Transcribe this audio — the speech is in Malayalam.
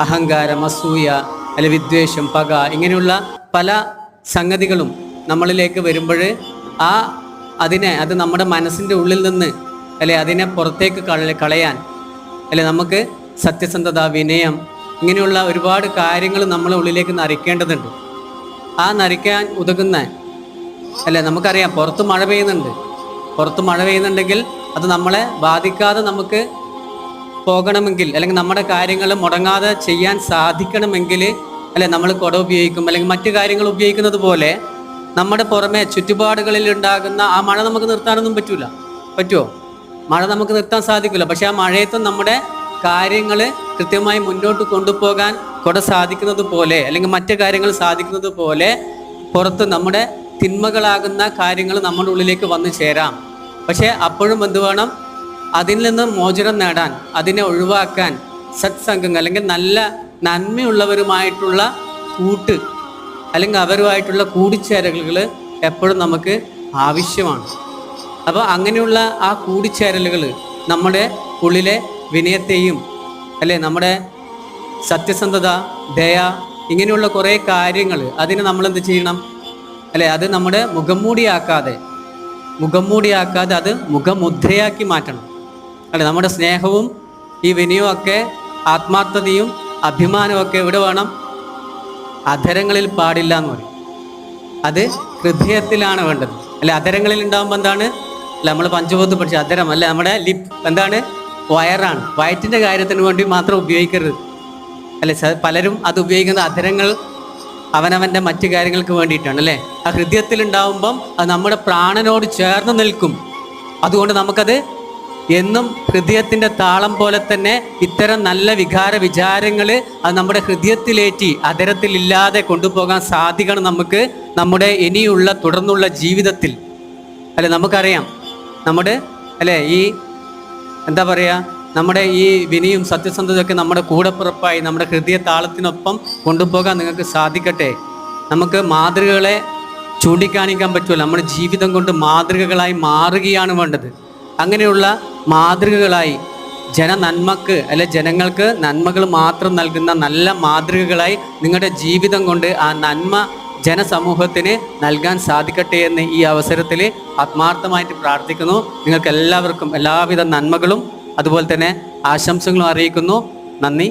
അഹങ്കാരം അസൂയ അല്ലെ വിദ്വേഷം പക ഇങ്ങനെയുള്ള പല സംഗതികളും നമ്മളിലേക്ക് വരുമ്പോൾ ആ അതിനെ അത് നമ്മുടെ മനസ്സിന്റെ ഉള്ളിൽ നിന്ന് അല്ലെ അതിനെ പുറത്തേക്ക് കളയാൻ അല്ലെ നമുക്ക് സത്യസന്ധത വിനയം ഇങ്ങനെയുള്ള ഒരുപാട് കാര്യങ്ങൾ നമ്മളെ ഉള്ളിലേക്ക് നരിക്കേണ്ടതുണ്ട് ആ നരിക്കാൻ ഉതകുന്ന അല്ലെ നമുക്കറിയാം പുറത്ത് മഴ പെയ്യുന്നുണ്ട്. പുറത്ത് മഴ പെയ്യുന്നുണ്ടെങ്കിൽ അത് നമ്മളെ ബാധിക്കാതെ നമുക്ക് പോകണമെങ്കിൽ അല്ലെങ്കിൽ നമ്മുടെ കാര്യങ്ങൾ മുടങ്ങാതെ ചെയ്യാൻ സാധിക്കണമെങ്കിൽ അല്ലെ നമ്മൾ കുട ഉപയോഗിക്കും അല്ലെങ്കിൽ മറ്റു കാര്യങ്ങൾ ഉപയോഗിക്കുന്നത് പോലെ നമ്മുടെ പുറമെ ചുറ്റുപാടുകളിൽ ഉണ്ടാകുന്ന ആ മഴ നമുക്ക് നിർത്താനൊന്നും പറ്റൂല. പറ്റുമോ മഴ നമുക്ക് നിർത്താൻ സാധിക്കില്ല പക്ഷെ ആ മഴയത്തും നമ്മുടെ കാര്യങ്ങൾ കൃത്യമായി മുന്നോട്ട് കൊണ്ടുപോകാൻ കുട സാധിക്കുന്നത് പോലെ അല്ലെങ്കിൽ മറ്റു കാര്യങ്ങൾ സാധിക്കുന്നത് പോലെ പുറത്ത് നമ്മുടെ തിന്മകളാകുന്ന കാര്യങ്ങൾ നമ്മുടെ ഉള്ളിലേക്ക് വന്നു ചേരാം. പക്ഷേ അപ്പോഴും എന്ത് വേണം അതിൽ നിന്ന് മോചനം നേടാൻ അതിനെ ഒഴിവാക്കാൻ സത്സംഗങ്ങൾ അല്ലെങ്കിൽ നല്ല നന്മയുള്ളവരുമായിട്ടുള്ള കൂട്ട് അല്ലെങ്കിൽ അവരുമായിട്ടുള്ള കൂടിച്ചേരലുകൾ എപ്പോഴും നമുക്ക് ആവശ്യമാണ്. അപ്പോൾ അങ്ങനെയുള്ള ആ കൂടിച്ചേരലുകൾ നമ്മുടെ ഉള്ളിലെ വിനയത്തെയും അല്ലെ നമ്മുടെ സത്യസന്ധത ദയ ഇങ്ങനെയുള്ള കുറേ കാര്യങ്ങൾ അതിന് നമ്മൾ എന്ത് ചെയ്യണം? അല്ലെ അത് നമ്മുടെ മുഖംമൂടിയാക്കാതെ മുഖംമൂടിയാക്കാതെ അത് മുഖമുദ്രയാക്കി മാറ്റണം. അല്ലെ? നമ്മുടെ സ്നേഹവും ഈ വിനയവും ആത്മാർത്ഥതയും അഭിമാനമൊക്കെ എവിടെ വേണം? അധരങ്ങളിൽ പാടില്ല എന്ന് പറയും. അത് ഹൃദയത്തിലാണ് വേണ്ടത്. അല്ലെ? അധരങ്ങളിൽ ഉണ്ടാകുമ്പോൾ എന്താണ്? അല്ല നമ്മൾ പഞ്ചഭൂത്ത് പഠിച്ച അധരം. അല്ല നമ്മുടെ ലിപ് എന്താണ്? വയറാണ്. വയറ്റിന്റെ കാര്യത്തിന് വേണ്ടി മാത്രം ഉപയോഗിക്കരുത്. അല്ലെ? പലരും അത് ഉപയോഗിക്കുന്ന അധരങ്ങൾ അവനവന്റെ മറ്റു കാര്യങ്ങൾക്ക് വേണ്ടിയിട്ടാണ് അല്ലേ? ആ ഹൃദയത്തിൽ ഉണ്ടാവുമ്പം അത് നമ്മുടെ പ്രാണനോട് ചേർന്ന് നിൽക്കും. അതുകൊണ്ട് നമുക്കത് എന്നും ഹൃദയത്തിന്റെ താളം പോലെ തന്നെ ഇത്തരം നല്ല വികാര വിചാരങ്ങൾ അത് നമ്മുടെ ഹൃദയത്തിലേറ്റി അതരത്തിലില്ലാതെ കൊണ്ടുപോകാൻ സാധിക്കണം നമുക്ക് നമ്മുടെ ഇനിയുള്ള തുടർന്നുള്ള ജീവിതത്തിൽ. അല്ലെ നമുക്കറിയാം. നമ്മുടെ അല്ലെ ഈ എന്താ പറയുക നമ്മുടെ ഈ വിനിയും സത്യസന്ധതയൊക്കെ നമ്മുടെ കൂടപ്പിറപ്പായി നമ്മുടെ ഹൃദയ താളത്തിനൊപ്പം കൊണ്ടുപോകാൻ നിങ്ങൾക്ക് സാധിക്കട്ടെ. നമുക്ക് മാതൃകകളെ ചൂണ്ടിക്കാണിക്കാൻ പറ്റുമല്ലോ നമ്മുടെ ജീവിതം കൊണ്ട് മാതൃകകളായി മാറുകയാണ് വേണ്ടത്. അങ്ങനെയുള്ള മാതൃകകളായി. ജന നന്മക്ക് അല്ലെ ജനങ്ങൾക്ക് നന്മകൾ മാത്രം നൽകുന്ന നല്ല മാതൃകകളായി നിങ്ങളുടെ ജീവിതം കൊണ്ട് ആ നന്മ ജനസമൂഹത്തിന് നൽകാൻ സാധിക്കട്ടെ എന്ന് ഈ അവസരത്തിൽ ആത്മാർത്ഥമായിട്ട് പ്രാർത്ഥിക്കുന്നു. നിങ്ങൾക്ക് എല്ലാവർക്കും എല്ലാവിധ നന്മകളും അതുപോലെ തന്നെ ആശംസകളും അറിയിക്കുന്നു. നന്ദി.